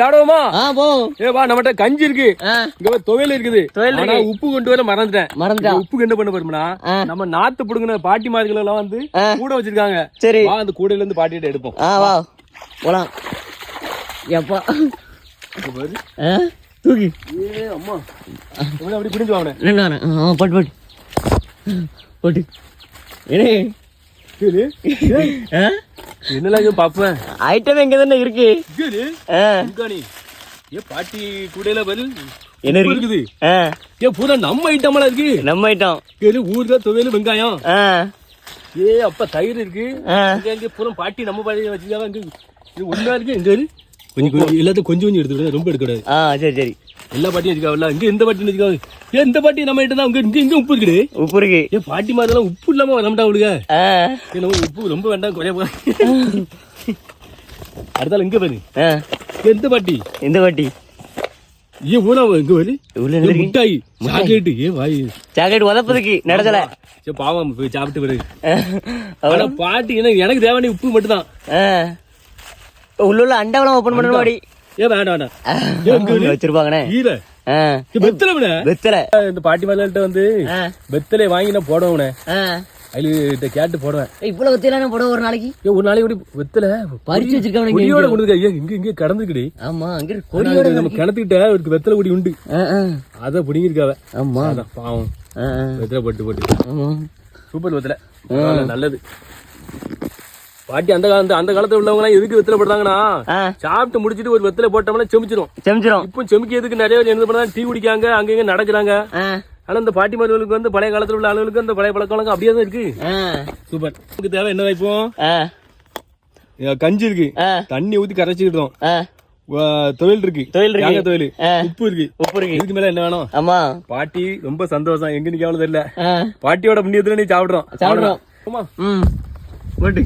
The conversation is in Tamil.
சாப்பிடுவோமா? ஆ போ. ஏ வா நம்மகிட்ட கஞ்சி இருக்கு. இங்க துவையல் இருக்குது. ஆனா உப்பு கொண்டு வர மறந்துட்டேன். மறந்துட்டா? இந்த உப்புக்கு என்ன பண்ண போறோம்னா. நம்ம நாத்து புடுங்கின பாட்டி மார்கள் எல்லாம் வந்து. கூட வச்சிருக்காங்க. சரி. வா அந்த கூடையில இருந்து பாட்டிட்டு எடுப்போம். ஆ வா. போலாம். எப்பா? தூக்கி. ஏ அம்மா. அப்படி பிடிஞ்சு வாங்க ரெண்டு வரேன் ஆ போட்டு போட்டு. போட்டு. ஏனே ஆ? என்னலாம் பாப்பேன் ஐட்டம் எங்க தானே இருக்கு? ஏ பாட்டி கூடையில பதில் என்ன இருக்கு இருக்குது. ஏ பூரா நம்ம ஐட்டமெல்லாம் இருக்கு. நம்ம ஐட்டம் கேளு ஊர்ல துவையல் வெங்காயம். ஏ அப்ப தயிர் இருக்கு. இங்க பூரா பாட்டி நம்ம பாட்டி வச்சிருக்காங்க இது ஒண்ணா இருக்கு இரு. கொஞ்சம் கொஞ்சம் எல்லாத்தையும் கொஞ்சம் கொஞ்சம் எடுத்துக்கூடாது ரொம்ப எடுக்கக்கூடாது. ஆ சரி சரி. எல்லா பாட்டியும் வச்சுக்காவில்ல? இங்க எந்த பாட்டியும் வச்சுக்காது. ஏ இந்த பாட்டி நம்ம கிட்ட தான் இங்க இங்க இங்க உப்பு இருக்குது. உப்பு இருக்கு ஏ பாட்டி மாதிரிலாம் உப்பு இல்லாம நம்மடா விடுங்க ஆ. ஏ, நம்ம உப்பு ரொம்ப வேண்டாம் குறைய போறேன் அடுத்தால இங்க பாரு. இந்த பாட்டி? இந்த வாட்டி ஏ ஊனா இங்க பாரு. என்ன இருக்கு? முட்டாய். சாக்லேட் ஏ வாய். சாக்லேட் உதப்பதுக்கு நடத்தல ஏ பாவம் போய் சாப்பிட்டு பாரு. அவ்வளோ ஆனா பாட்டி என்ன எனக்கு தேவையான உப்பு மட்டும் தான் ஆ. உள்ள உள்ள அண்டாவெல்லாம் ஓப்பன் பண்ணணும் மாடி ஏ வேண்டாம் வேண்டாம் வச்சிருப்பாங்கண்ணே. ஈர ஆ. வெத்தலை விட? வெத்தலை. இந்த பாட்டி வந்து ஆ. வெத்தலை வாங்கி நான் போடுவேன் கேட்டு போடுவேன். இவ்வளவு வெத்தலாம் போட ஒரு நாளைக்கு? ஒரு நாளைக்கு வெத்தலை? பறிச்சு வச்சிருக்காங்க கொடியோட கொண்டு வந்து இங்க இங்க கடந்துக்கிடு. ஆமா அங்க. கொடியோட நம்ம கிணத்துக்கிட்ட ஒரு வெத்தலை கொடி உண்டு. அதை பிடிங்கிருக்காவ ஆமா. பாவம். வெத்தலை போட்டு போட்டு. சூப்பர் வெத்தலை. நல்லது. பாட்டி அந்த காலத்து அந்த காலத்துல உள்ளவங்க எல்லாம் எதுக்கு வெத்தலை போடுறாங்கன்னா சாப்பிட்டு முடிச்சிட்டு ஒரு வெத்தலை போட்டோம்னா செமிச்சிடும் செமிச்சிரும். இப்போ செமிக்கிறதுக்கு நிறைய பேர் என்ன பண்ணா டீ குடிக்காங்க அங்க இங்க நடக்கிறாங்க. ஆனா இந்த பாட்டி மார்களுக்கு வந்து பழைய காலத்துல உள்ள ஆளுகளுக்கு அந்த பழைய பழக்க வழக்கம் அப்படியே தான் இருக்கு. சூப்பர். நமக்கு தேவை என்ன இங்க கஞ்சி இருக்கு. தண்ணி ஊத்தி கரைச்சிக்கிட்டோம் துவையல் இருக்கு. துவையல் இருக்கு. ஆ. உப்பு இருக்கு. உப்பு இருக்கு. இதுக்கு மேல என்ன வேணும்? ஆமா. பாட்டி ரொம்ப சந்தோஷம். எங்க நிக்காமல தெரியல. பாட்டியோட புண்ணியத்துல நீ சாப்பிடுறோம். சாப்பிடுறோம். ஆமா ம். போட்டு.